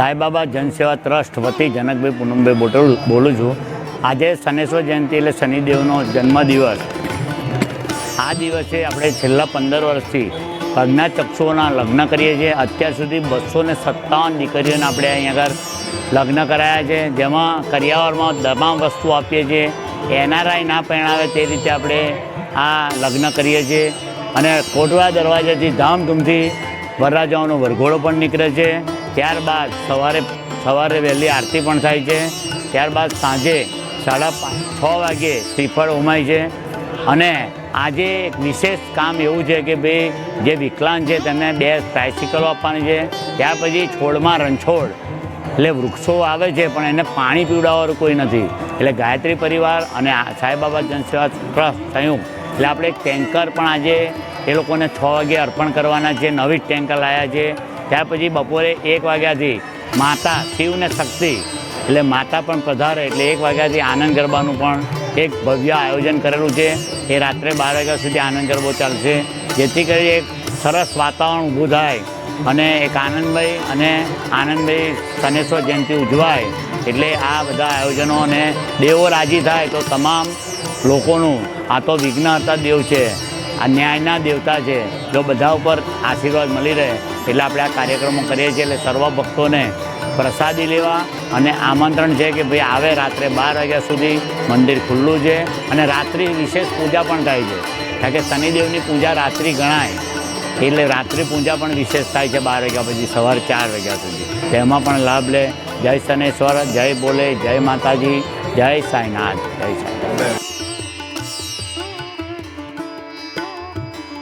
Saibaba જનસેવા trust વતી જનકભાઈ Poonambhai bottle બોલું છું. આજે શનેશ્વર જયંતિ એટલે શનિદેવનો જન્મદિવસ. આ દિવસે આપણે છેલ્લા પંદર વર્ષથી પ્રજ્ઞાચક્ષુઓના લગ્ન કરીએ છીએ. અત્યાર સુધી બસો ને સત્તાવન દીકરીઓને આપણે અહીંયા આગળ લગ્ન કરાયા છે. જેમાં કરિયાવરમાં તમામ વસ્તુ આપીએ છીએ. એનઆરઆઈ ના પરણાવે તે રીતે આપણે આ લગ્ન કરીએ છીએ. અને કોટવા દરવાજાથી ધામધૂમથી વરરાજાઓનો વરઘોડો પણ નીકળે છે. ત્યારબાદ સવારે સવારે વહેલી આરતી પણ થાય છે. ત્યારબાદ સાંજે સાડા પાંચ છ વાગે શ્રીફળ ઉમાય છે. અને આજે એક વિશેષ કામ એવું છે કે ભાઈ, જે વિકલાંગ છે તેમને બે ટ્રાયસિકલો આપવાની છે. ત્યાર પછી છોડમાં રણછોડ એટલે વૃક્ષો આવે છે, પણ એને પાણી પીવડાવવાનું કોઈ નથી. એટલે ગાયત્રી પરિવાર અને સાંઈબાબા જનસેવા ટ્રસ્ટ સંયુક્ત, એટલે આપણે ટેન્કર પણ આજે એ લોકોને છ વાગે અર્પણ કરવાના છે. નવી જ ટેન્કર લાવ્યા છે. ત્યાર પછી બપોરે એક વાગ્યાથી માતા શિવ ને શક્તિ, એટલે માતા પણ પધારે, એટલે એક વાગ્યાથી આનંદ ગરબાનું પણ એક ભવ્ય આયોજન કરેલું છે. એ રાત્રે બાર વાગ્યા સુધી આનંદ ગરબો ચાલશે. જેથી કરી એક સરસ વાતાવરણ ઊભું થાય અને એક આનંદભાઈ અને આનંદભાઈ શનેશ્વર જયંતિ ઉજવાય. એટલે આ બધા આયોજનો અને દેવો રાજી થાય તો તમામ લોકોનું, આ તો વિઘ્ન હતા, દેવ છે. આ ન્યાયના દેવતા છે. જો બધા ઉપર આશીર્વાદ મળી રહે, એટલે આપણે આ કાર્યક્રમો કરીએ છીએ એટલે સર્વ ભક્તોને પ્રસાદી લેવા અને આમંત્રણ છે કે ભાઈ આવે રાત્રે બાર વાગ્યા સુધી મંદિર ખુલ્લું છે અને રાત્રિ વિશેષ પૂજા પણ થાય છે. કારણ કે શનિદેવની પૂજા રાત્રિ ગણાય, એટલે રાત્રિ પૂજા પણ વિશેષ થાય છે બાર વાગ્યા પછી સવાર ચાર વાગ્યા સુધી. તેમાં પણ લાભ લે. જય શનેશ્વર, જય બોલે, જય માતાજી, જય સાંઈનાથ જય સાંઈનાથ.